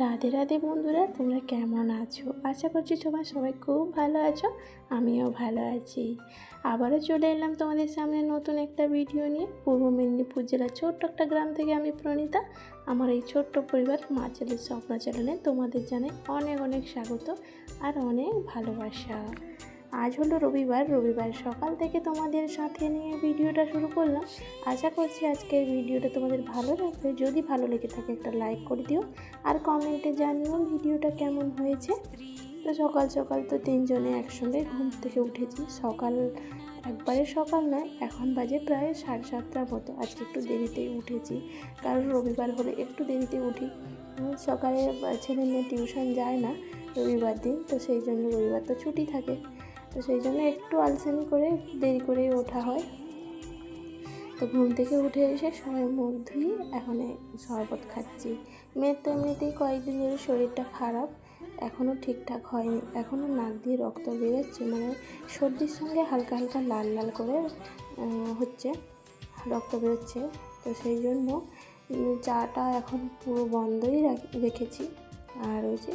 রাধে রাধে বন্ধুরা, তোমরা কেমন আছো? আশা করছি তোমার সবাই খুব ভালো আছো, আমিও ভালো আছি। আবারও চলে এলাম তোমাদের সামনে নতুন একটা ভিডিও নিয়ে। পূর্ব মেদিনীপুর জেলার ছোট্ট একটা গ্রাম থেকে আমি প্রণীতা। আমার এই ছোট্ট পরিবার মা ছেলের স্বপ্ন চ্যানেলে তোমাদের জানাই অনেক অনেক স্বাগত আর অনেক ভালোবাসা। আজ হলো রবিবার রবিবার সকাল থেকে তোমাদের সাথে নিয়ে ভিডিওটা শুরু করলাম। আশা করছি আজকের ভিডিওটা তোমাদের ভালো লাগবে। যদি ভালো লেগে থাকে একটা লাইক করে দিও আর কমেন্টে জানিও ভিডিওটা কেমন হয়েছে। তো সকাল সকাল তো তিনজনে একসঙ্গে ঘুম থেকে উঠেছি। সকাল একবারে সকাল নয়, এখন বাজে প্রায় সাড়ে সাতটার মতো। আজকে একটু দেরিতেই উঠেছি, কারণ রবিবার হলে একটু দেরিতে উঠি। সকালে ছেলে মেয়ে টিউশন যায় না রবিবার দিন, তো সেই জন্য রবিবার তো ছুটি থাকে। তো সেই জন্য একটু আলসামি করে দেরি করেই ওঠা হয়। তো ঘুম থেকে উঠে এসে সবাই মুখ ধুয়ে এখন শরবত খাচ্ছি। মেয়ের তো এমনিতেই কয়েকদিন ধরে শরীরটা খারাপ, এখনও ঠিকঠাক হয়নি। এখনও নাক দিয়ে রক্ত বেরোচ্ছে মানে সর্দির সঙ্গে হালকা হালকা লাল লাল করে হচ্ছে, রক্ত বেরোচ্ছে। তো সেই জন্য চাটা এখন পুরো বন্ধই রাখ- রেখেছি। আর ওই যে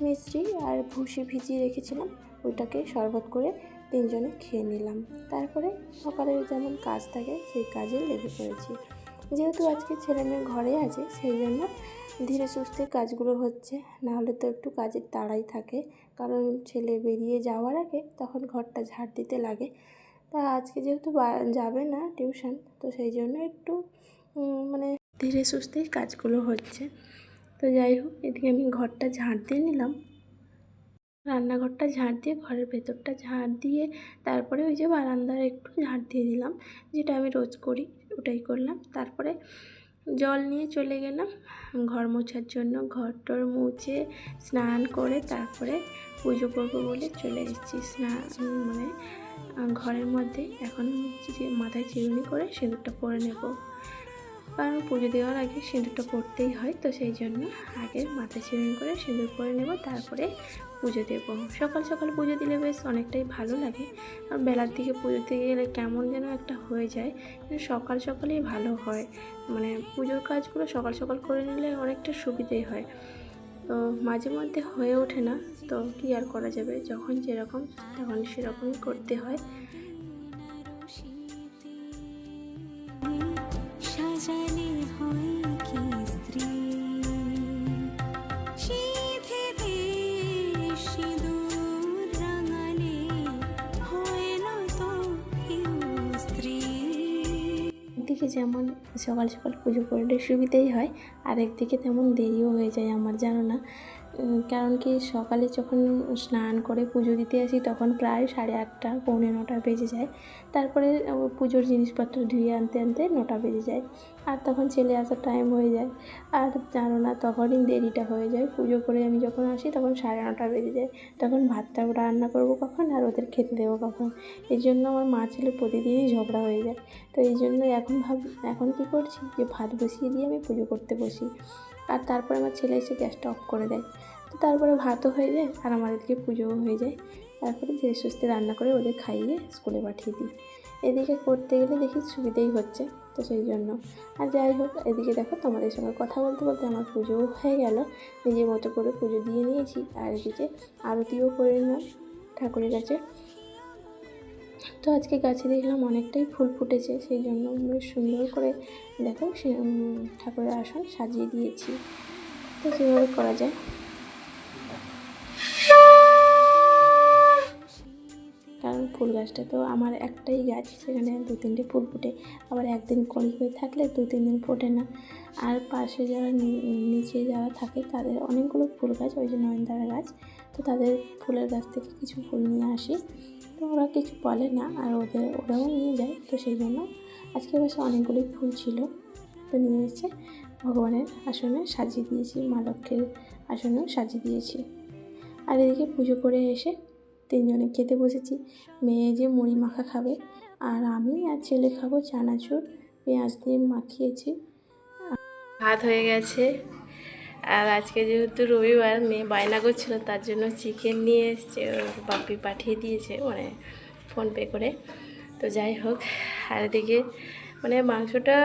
মিষ্টি আর ভুসি ভিজিয়ে রেখেছিলাম। ওইটাকে শরবত করে তিনজনে খেয়ে নিলাম। তারপরে সকালের যেমন কাজ থাকে, সেই কাজে লেগে পড়েছি। যেহেতু আজকে ছেলে মেয়ে ঘরে আছে, সেই জন্য ধীরে সুস্থে কাজগুলো হচ্ছে। নাহলে তো একটু কাজের তাড়াই থাকে। কারণ ছেলে বেরিয়ে যাওয়ার আগে তখন ঘরটা ঝাড় দিতে লাগে। তা আজকে যেহেতু যাবে না টিউশন, তো সেই জন্য একটু মানে ধীরে সুস্থেই কাজগুলো হচ্ছে। তো যাই হোক, এদিকে আমি ঘরটা ঝাড় দিয়ে নিলাম। রান্নাঘরটা ঝাড় দিয়ে, ঘরের ভেতরটা ঝাড় দিয়ে, তারপরে ওই যে বারান্দার একটু ঝাড় দিয়ে দিলাম, যেটা আমি রোজ করি, ওটাই করলাম। তারপরে জল নিয়ে চলে গেলাম, ঘর মোছার জন্য, ঘর টর মুছে, স্নান করে তারপরে পুজো করব বলে চলে এসেছি। স্নান মানে ঘরের মধ্যে। এখন যে মাথায় চিরুনি করে সিঁদুরটা পরে নেব। কারণ পুজো দেওয়ার আগে সিঁদুরটা পড়তেই হয়, তো সেই জন্য আগে মাথায় চিরুনি করে সিঁদুর পরে নেব, তারপরে পুজো দেবো। সকাল সকাল পুজো দিলে বেশ অনেকটাই ভালো লাগে। আর বেলার দিকে পুজো দিতে গেলে কেমন যেন একটা হয়ে যায় সকাল সকালেই ভালো হয়। মানে পুজোর কাজগুলো সকাল সকাল করে নিলে অনেকটা সুবিধেই হয়। তো মাঝে মধ্যে হয়ে ওঠে না, তো কী আর করা যাবে? যখন যেরকম, তখন সেরকমই করতে হয়। সাজালে হয় কি স্ত্রী? সিঁদুর তো যেমন সকাল সকাল পুজো করলে সুবিধেই হয় আর একদিকে তেমন দেরিও হয়ে যায় আমার, জানো না? কারণ কি সকালে যখন স্নান করে পুজো দিতে আসি তখন প্রায় সাড়ে আটটা, পৌনে নটা বেজে যায়। তারপরে পুজোর জিনিসপত্র ধুয়ে আনতে আনতে নটা বেজে যায়। আর তখন ছেলে আসার টাইম হয়ে যায়। আর জানো না, তখনই দেরিটা হয়ে যায়। পুজো করে আমি যখন আসি তখন সাড়ে নটা বেজে যায়। তখন ভাতটা ওটা রান্না করব কখন আর ওদের খেতে দেবো কখন? এই জন্য আমার মা ছেলে প্রতিদিনই ঝগড়া হয়ে যায়। তো এই জন্য এখন ভাব, এখন কী করছি? যে ভাত বসিয়ে দিয়ে আমি পুজো করতে বসি। আর তারপরে আমার ছেলে এসে গ্যাসটা অফ করে দেয়। তো তারপরে ভাতও হয়ে যায় আর আমার এদিকে পুজোও হয়ে যায়। তারপরে ধীরে সুস্থে রান্না করে ওদের খাইয়ে স্কুলে পাঠিয়ে দিই। এদিকে করতে গেলে দেখি সুবিধেই হচ্ছে, তো সেই জন্য। আর যাই হোক, এদিকে দেখো তোমাদের সঙ্গে কথা বলতে বলতে আমার পুজোও হয়ে গেল। নিজের মতো করে পুজো দিয়ে নিয়েছি। আর এদিকে আরতিও করে নিলাম ঠাকুরের কাছে। তো আজকে গাছে দেখলাম অনেকটাই ফুল ফুটেছে, সেই জন্য বেশ সুন্দর করে দেখো ঠাকুরের আসন সাজিয়ে দিয়েছি। তো সেভাবে করা যায়। কারণ ফুল গাছটা তো আমার একটাই গাছ, সেখানে দু তিনটে ফুল ফুটে। আবার একদিন কলি হয়ে থাকলে দু তিন দিন ফোটে না। আর পাশে যারা নিচে যারা থাকে, তাদের অনেকগুলো ফুল গাছ, ওই যে নয়নতারা গাছ। তো তাদের ফুলের গাছ থেকে কিছু ফুল নিয়ে আসি। তো ওরা কিছু বলে না, আর ওদের, ওরাও নিয়ে যায়। তো সেই জন্য আজকে বসে অনেকগুলি ফুল ছিল, তো নিয়ে এসে ভগবানের আসনে সাজিয়ে দিয়েছি, মা লক্ষ্মীর আসনেও সাজিয়ে দিয়েছি। আর এদিকে পুজো করে এসে তিনজনে খেতে বসেছি। মেয়ে যে মুড়ি মাখা খাবে, আর আমি আর ছেলে খাব চানাচুর, পেঁয়াজ দিয়ে মাখিয়েছি। ভাত হয়ে গেছে। আর আজকে যেহেতু রবিবার, মেয়ে বায়না করছিল, তার জন্য চিকেন নিয়ে এসছে বাপি পাঠিয়ে দিয়েছে মানে ফোনপে করে। তো যাই হোক, আর এদিকে মানে মাংসটা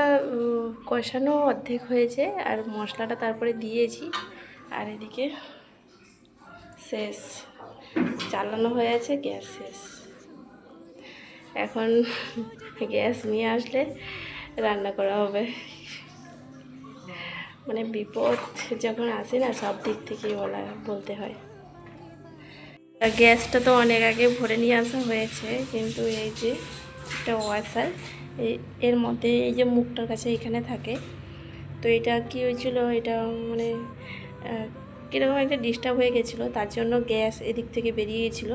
কষানো অর্ধেক হয়েছে, আর মশলাটা তারপরে দিয়েছি। আর এদিকে শেষ। চালানো হয়ে আছে গ্যাস শেষ। এখন গ্যাস নিয়ে আসলে রান্না করা হবে। মানে বিপদ যখন আসে না, সব দিক থেকেই বলা, বলতে হয়। গ্যাসটা তো অনেক আগে ভরে নিয়ে আসা হয়েছে, কিন্তু এই যে একটা ওয়াশার এর মধ্যে এই যে মুখটার কাছে এখানে থাকে, তো এটা কি হয়েছিল? এটা মানে কীরকম একটা ডিস্টার্ব হয়ে গেছিল, তার জন্য গ্যাস এদিক থেকে বেরিয়ে গেছিল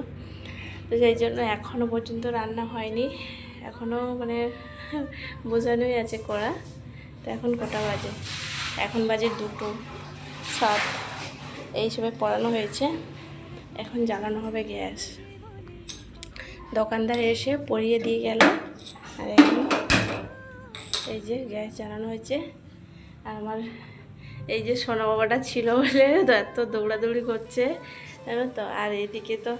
তো সেই জন্য এখনও পর্যন্ত রান্না হয়নি। এখনও মানে বোঝানোই আছে করা। তো এখন কটা বাজে? এখন বাজে দুটো, সাত। এই সময় পড়ানো হয়েছে। এখন জ্বালানো হবে গ্যাস দোকানদার এসে পরিয়ে দিয়ে গেল। আর এখন এই যে গ্যাস জ্বালানো হয়েছে। আর আমার এই যে সোনা বাবাটা ছিল বলে এত দৌড়াদৌড়ি করছে, জানো তো? আর এদিকে তো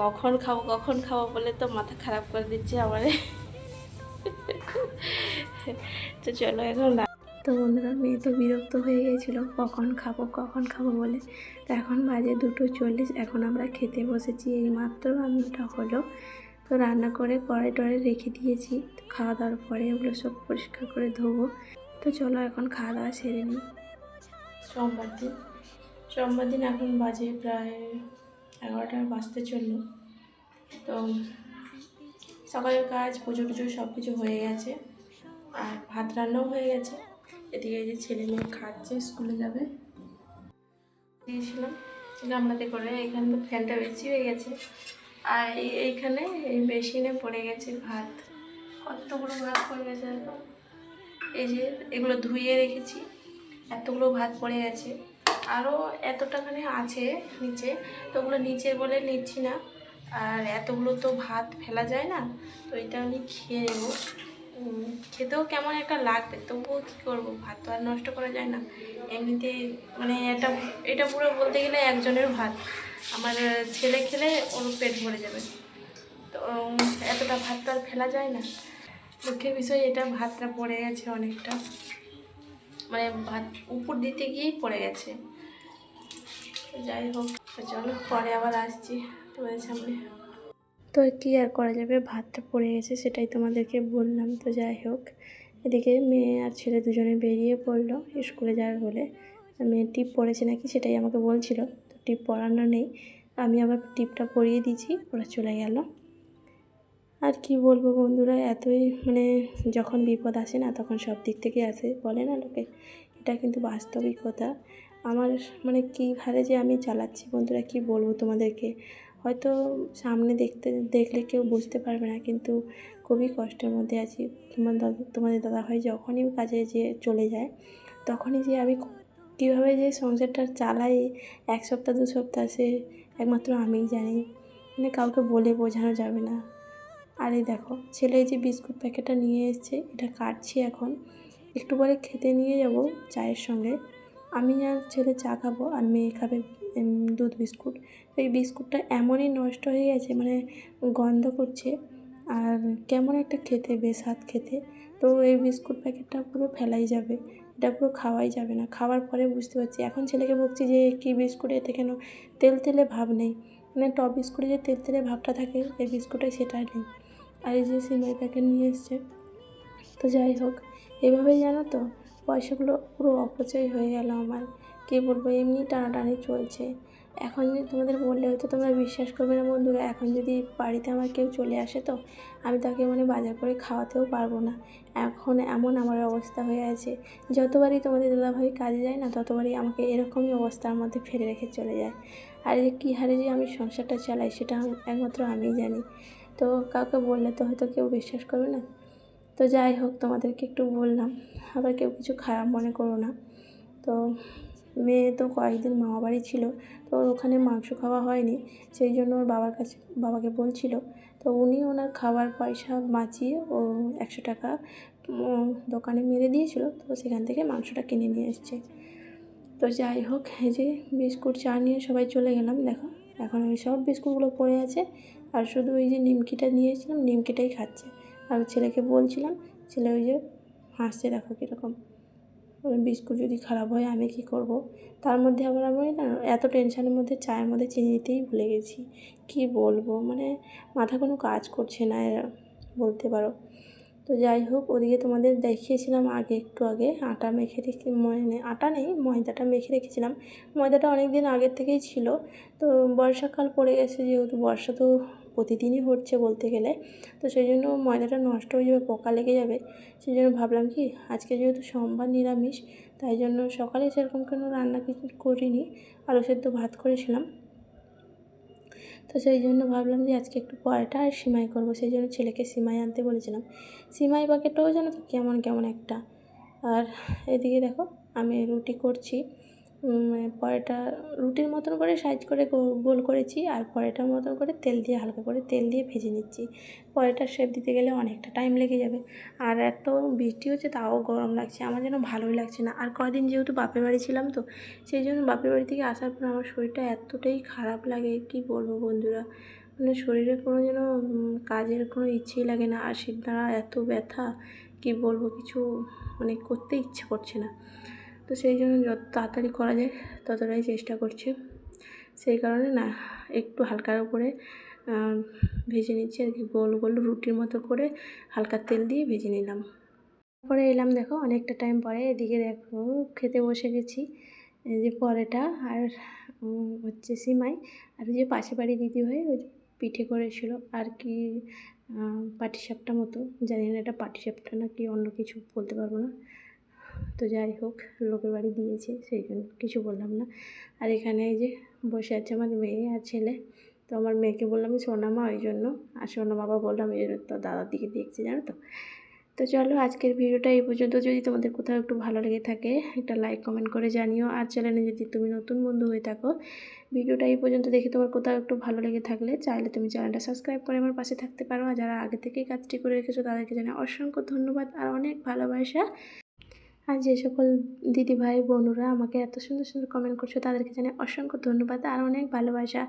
কখন খাব কখন খাব বলে তো মাথা খারাপ করে দিচ্ছে আমার। তো চলো এখন তো বন্ধুরা, মেয়ে তো বিরক্ত হয়ে গেছিল, কখন খাব কখন খাব বলে। তো এখন বাজে দুটো চল্লিশ, এখন আমরা খেতে বসেছি। এই মাত্র রান্নাটা হলো। তো রান্না করে কড়াই টড়াই রেখে দিয়েছি। খাওয়া দাওয়ার পরে ওগুলো সব পরিষ্কার করে ধোবো। তো চলো এখন খাওয়া দাওয়া সেরে নিই। সোমবার দিন। সোমবার দিন এখন বাজে প্রায় এগারোটা বাজতে চলল। তো সকালের কাজ, পুজো টুজো সব কিছু হয়ে গেছে। আর ভাত রান্নাও হয়ে গেছে। এদিকে যে ছেলে মেয়ে খাচ্ছে, স্কুলে যাবে। দিয়েছিলাম। গামলাতে করে এখানে তো ফ্যানটা বেশি হয়ে গেছে। আর এই- এইখানে এই বেসিনে পড়ে গেছে ভাত। কতগুলো ভাত পড়ে গেছে। এই যে এগুলো ধুয়ে রেখেছি। এতগুলো ভাত পড়ে গেছে। আরও এতটাখানি আছে নিচে, তো ওগুলো নিচে বলে নিচ্ছি না। আর এতগুলো তো ভাত ফেলা যায় না, তো এটা আমি খেয়ে নেব। খেতেও কেমন একটা লাগবে, তবুও কী করব? ভাত তো আর নষ্ট করা যায় না। এমনিতে মানে এটা এটা পুরো বলতে গেলে একজনের ভাত। আমার ছেলে খেলে ওর পেট ভরে যাবে। তো এতটা ভাত তো আর ফেলা যায় না। দুঃখের বিষয় এটা, ভাতটা পড়ে গেছে অনেকটা। মানে ভাত উপর দিতে গিয়েই পড়ে গেছে। যাই হোক, চলো পরে আবার আসছি তোমাদের সামনে। তো কী আর করা যাবে? ভাতটা পড়ে গেছে, সেটাই তোমাদেরকে বললাম। তো যাই হোক, এদিকে মেয়ে আর ছেলে দুজনে বেরিয়ে পড়ল স্কুলে যাবে বলে। মেয়ে টিপ পড়েছে নাকি সেটাই আমাকে বলছিল। তো টিপ পড়ানো নেই। আমি আবার টিপটা পরিয়ে দিয়েছি, ওরা চলে গেল। আর কি বলব বন্ধুরা, এতই মানে যখন বিপদ আসে না তখন সব দিক থেকে আসে, বলে না লোকে? এটা কিন্তু বাস্তবিকতা আমার মানে কী ভাবে যে আমি চালাচ্ছি বন্ধুরা, কি বলব তোমাদেরকে? হয়তো সামনে দেখতে, দেখলে কেউ বুঝতে পারবে না, কিন্তু খুবই কষ্টের মধ্যে আছি। তোমার দাদা তোমাদের যখনই কাজে যে চলে যায়, তখনই যে আমি কীভাবে যে সংসারটা চালাই, এক সপ্তাহ, দু সপ্তাহ, সে একমাত্র আমিই জানি। মানে কাউকে বলে বোঝানো যাবে না। আর এই দেখো, ছেলে যে বিস্কুট প্যাকেটটা নিয়ে এসছে, এটা কাটছি এখন। একটু পরে খেতে নিয়ে যাব চায়ের সঙ্গে। আমি আর ছেলে চা খাব আর মেয়ে খাবে দুধ বিস্কুট। এই বিস্কুটটা এমনই নষ্ট হয়ে গেছে মানে গন্ধ করছে। আর কেমন একটা খেতে হাত খেতে। তো এই বিস্কুট প্যাকেটটা পুরো ফেলাই যাবে। এটা পুরো খাওয়াই যাবে না। খাওয়ার পরে বুঝতে পারছি। এখন ছেলেকে বকছি যে কী বিস্কুট, এতে কেন তেল তেলে ভাব নেই? মানে টপ বিস্কুটে যে তেল তেলে ভাবটা থাকে, এই বিস্কুটে সেটা নেই। আর এই যে সিমের প্যাকেট নিয়ে এসছে। তো যাই হোক, এভাবেই জানো তো, পয়সাগুলো পুরো অপচয় হয়ে গেল আমার। কী বলব, এমনি টানাটানি চলছে। এখন যদি তোমাদের বললে হয়তো তোমরা বিশ্বাস করবে না বন্ধুরা, এখন যদি বাড়িতে আমার কেউ চলে আসে তো, আমি তাকে মানে বাজার করে খাওয়াতেও পারব না। এখন এমন আমার অবস্থা হয়ে আছে, যতবারই তোমাদের দাদাভাই কাজে যায় না, ততবারই আমাকে এরকমই অবস্থার মধ্যে ফেলে রেখে চলে যায়। আর যে কী হারে যে আমি সংসারটা চালাই, সেটা একমাত্র আমিই জানি। তো কাউকে বললে তো হয়তো কেউ বিশ্বাস করবে না। তো যাই হোক, তোমাদেরকে একটু বললাম, আবার কেউ কিছু খারাপ মনে করো না। তো মেয়ে তো কয়েকদিন মামা বাড়ি ছিল, তো ওর ওখানে মাংস খাওয়া হয়নি, সেই জন্য ওর বাবার কাছে, বাবাকে বলছিল। তো উনি ওনার খাবার পয়সা বাঁচিয়ে ও একশো টাকা দোকানে মেরে দিয়েছিল, তো সেখান থেকে মাংসটা কিনে নিয়ে এসছে। তো যাই হোক যে বিস্কুট, চা নিয়ে সবাই চলে গেলাম, দেখো, এখন আমি সব বিস্কুটগুলো পড়ে আছে। আর শুধু ওই যে নিমকিটা নিয়েছিলাম, নিমকিটাই খাচ্ছে। আর ছেলেকে বলছিলাম, ছেলে ওই যে হাসছে, দেখো কীরকম। বিস্কুট যদি খারাপ হয়, আমি কি করব? তার মধ্যে আবার আমি এত টেনশানের মধ্যে চায়ের মধ্যে চিনি দিতেই ভুলে গেছি। কি বলব? মানে মাথা কোনো কাজ করছে না বলতে পারো। তো যাই হোক, ওদিকে তোমাদের দেখিয়েছিলাম আগে, একটু আগে। আটা মেখে রেখে মানে আটা নেই, ময়দাটা মেখে রেখেছিলাম। ময়দাটা অনেক দিন আগের থেকেই ছিল। তো বর্ষাকাল পড়ে গেছে যেহেতু, বর্ষা তো প্রতিদিনই হচ্ছে বলতে গেলে। তো সেই জন্য ময়দাটা নষ্ট হয়ে যাবে, পোকা লেগে যাবে। সেই জন্য ভাবলাম কি, আজকে যেহেতু সোমবার নিরামিষ, তাই জন্য সকালে সেরকম কোনো রান্না কিছু করিনি। আলু সেদ্ধ ভাত করেছিলাম। তো সেই জন্য ভাবলাম যে আজকে একটু পরোটা আর সিমাই করব। সেই জন্য ছেলেকে সিমাই আনতে বলেছিলাম। সিমাই প্যাকেটটাও যেন তো কেমন কেমন একটা। আর এদিকে দেখো, আমি রুটি করছি। পরোটা রুটির মতন করে সাইজ করে গোল করেছি আর পরোটার মতন করে তেল দিয়ে, হালকা করে তেল দিয়ে ভেজে নিচ্ছি। পরোটার শেপ দিতে গেলে অনেকটা টাইম লেগে যাবে। আর এত বৃষ্টি হচ্ছে তাও গরম লাগছে, আমার যেন ভালোই লাগছে না। আর কদিন যেহেতু বাপের বাড়ি ছিলাম তো, সেই জন্য বাপের বাড়ি থেকে আসার পর আমার শরীরটা এতটাই খারাপ লাগে, কি বলব বন্ধুরা? মানে শরীরে কোনো যেন কাজের কোনো ইচ্ছেই লাগে না। আর সিদ্ধারা এত ব্যথা, কি বলব, কিছু মানে করতে ইচ্ছে করছে না। তো সেই জন্য যত তাড়াতাড়ি করা যায় ততটাই চেষ্টা করছি। সেই কারণে না, একটু হালকার উপরে ভেজে নিচ্ছি আর কি। গোল গোল রুটির মতো করে হালকা তেল দিয়ে ভেজে নিলাম। তারপরে এলাম দেখো, অনেকটা টাইম পরে এদিকে দেখো, খেতে বসে গেছি। এই যে পরেটা আর হচ্ছে সিমাই আর যে পাশে বাড়ি দিদি ভাই ওই পিঠে করেছিল আর কি পাটিসাপটা মতো। জানি না এটা পাটিসাপটা না কি অন্য কিছু, বলতে পারব না। তো যাই হোক, লোকের বাড়ি দিয়েছে, সেই জন্য কিছু বললাম না। আর এখানে এই যে বসে আছে আমার মেয়ে আর ছেলে। তো আমার মেয়েকে বললাম সোনামা, ওই জন্য। আর সোনামা আবার বললাম, এই জন্য তো দাদার দিকে দেখছে, জানো তো? তো চলো, আজকের ভিডিওটা এই পর্যন্ত। যদি তোমাদের কোথাও একটু ভালো লেগে থাকে, একটা লাইক কমেন্ট করে জানিও। আর চ্যানেলে যদি তুমি নতুন বন্ধু হয়ে থাকো, ভিডিওটা এই পর্যন্ত দেখে তোমার কোথাও একটু ভালো লেগে থাকলে, চাইলে তুমি চ্যানেলটা সাবস্ক্রাইব করে আমার পাশে থাকতে পারো। আর যারা আগে থেকেই কাজটি করে রেখেছো, তাদেরকে জানাই অসংখ্য ধন্যবাদ। আর অনেক ভালোবাসা। আর যে সকল দিদি ভাই বোনরা আমাকে এত সুন্দর সুন্দর কমেন্ট করছ, তাদেরকে জানাই অসংখ্য ধন্যবাদ আর অনেক ভালোবাসা।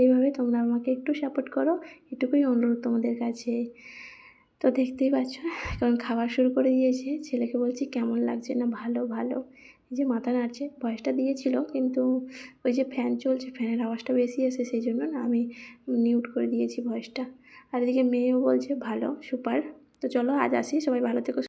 এইভাবে তোমরা আমাকে একটু সাপোর্ট করো, এটুকুই অনুরোধ তোমাদের কাছে। তো দেখতেই পাচ্ছ, এখন খাওয়া শুরু করে দিয়েছে। ছেলেকে বলছি, কেমন লাগছে না? ভালো ভালো। এই যে মাথা নাড়ছে ভয়েসটা দিয়েছিল, কিন্তু ওই যে ফ্যান চলছে ফ্যানের আওয়াজটা বেশি আসে সেই জন্য না আমি মিউট করে দিয়েছি ভয়েসটা আর এদিকে মেয়েও বলছে, ভালো সুপার তো চলো, আজ আসি, সবাই ভালো থেকো